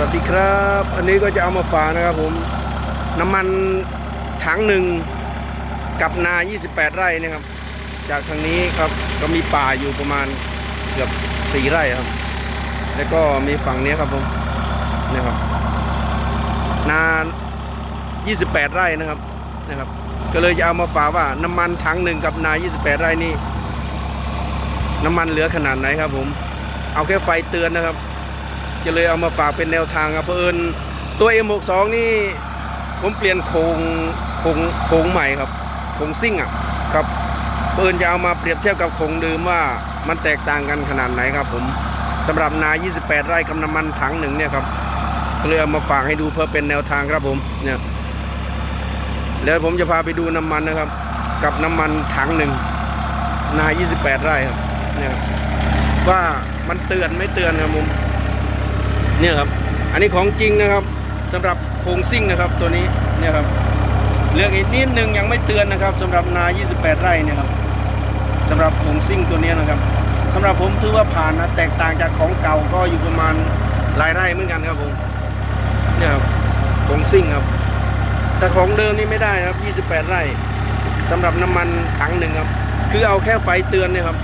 วัสดีครับ อันนี้ก็จะเอามาฝากนะครับผมน้ำมันถังหนึ่งกับนา 28 ไร่นะครับ จากทางนี้ครับก็มีป่าอยู่ประมาณเกือบ4ไร่ครับ แล้วก็มีฝั่งนี้ครับผมนี่ครับนา 28 ไร่นะครับนะครับ ก็เลยจะเอามาฝากว่าน้ำมันถังหนึ่งกับนา 28 ไร่นี่น้ำมันเหลือขนาดไหนครับผม เอาแค่ไฟเตือนนะครับ จะเลยเอามาฝากเป็นแนวทางครับเพราะเอิญตัว M62 นี่ผมเปลี่ยนโครงโครงโครงใหม่ครับโครงซิ่งอะครับเพราะเอิญจะเอามาเปรียบเทียบกับโครงเดิมว่ามันแตกต่างกันขนาดไหนครับผมสำหรับนา 28 ไร่กับน้ำมันถังหนึ่งเนี่ยครับเลยเอามาฝากให้ดูเพื่อเป็นแนวทางครับผมเนี่ยแล้วผมจะพาไปดูน้ำมันนะครับ กับน้ำมันถังหนึ่งนา 28 ไร่ครับเนี่ยว่ามันเตือนไม่เตือนครับผม เนี่ยครับ อันนี้ของจริงนะครับสำหรับโครงซิ่งนะครับตัวนี้เนี่ยครับเลือกอีกนิดนึงยังไม่เตือนนะครับสำหรับนา 28 ไร่เนี่ยครับสำหรับโครงซิ่งตัวนี้นะครับสำหรับผมถือว่าผ่านนะแตกต่างจากของเก่าก็อยู่ประมาณหลายไร่เหมือนกันครับผมเนี่ยครับโครงซิ่งครับ แต่ของเดิมนี่ไม่ได้ครับ 28 ไร่สำหรับน้ำมันถังหนึ่งครับ คือเอาแค่ไฟเตือนเนี่ยครับ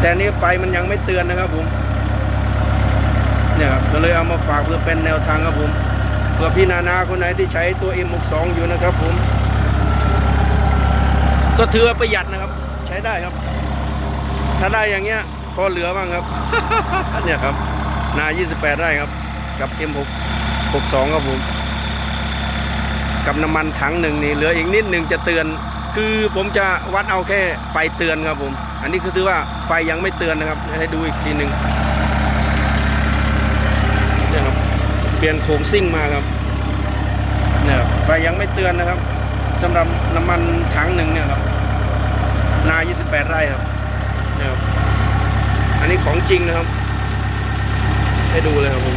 แต่นนี้ไฟมันยังไม่เตือนนะครับผม เนี่ยครับก็เลยเอามาฝากเพื่อเป็นแนวทางครับผมเพื่อพี่นานาคนไหนที่ใช้ตัว M62 อยู่นะครับผม ก็ถือว่าประหยัดนะครับ ใช้ได้ครับ ถ้าได้อย่างเงี้ยพอเหลือบ้างครับเนี่ยครับนา 28ไร่ครับ กับ M662 ครับผม กับน้ำมันถังหนึ่งนี่เหลืออีกนิดหนึ่งจะเตือน คือผมจะวัดเอาแค่ไฟเตือนครับผม อันนี้คือถือว่าไฟยังไม่เตือนนะครับ ให้ดูอีกทีหนึ่ง นี่ยครับ เปลี่ยนโครงซิ่งมาครับเนี่ยไฟยังไม่เตือนนะครับสำหรับน้ำมันถังหนึ่งเนี่ยครับนา 28 ไร่ครับเนี่ยครับอันนี้ของจริงนะครับ ให้ดูเลยครับผม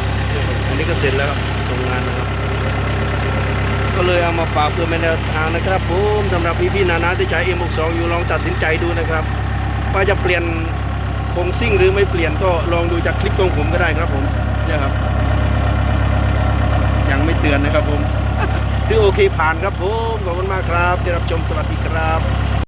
อันนี้ก็เสร็จแล้วครับส่งงานนะครับ ก็เลยเอามาฝากเพื่อเป็นแนวทางนะครับผมสำหรับพี่ๆนานาที่ใช้ M62 อยู่ลองตัดสินใจดูนะครับว่าจะเปลี่ยนโครงซิ่งหรือไม่เปลี่ยนก็ลองดูจากคลิปของผมก็ได้ครับผม นี่ยครับ ยังไม่เตือนนะครับผมถือโอเคผ่านครับผมขอบคุณมากครับที่รับชมสวัสดีครับ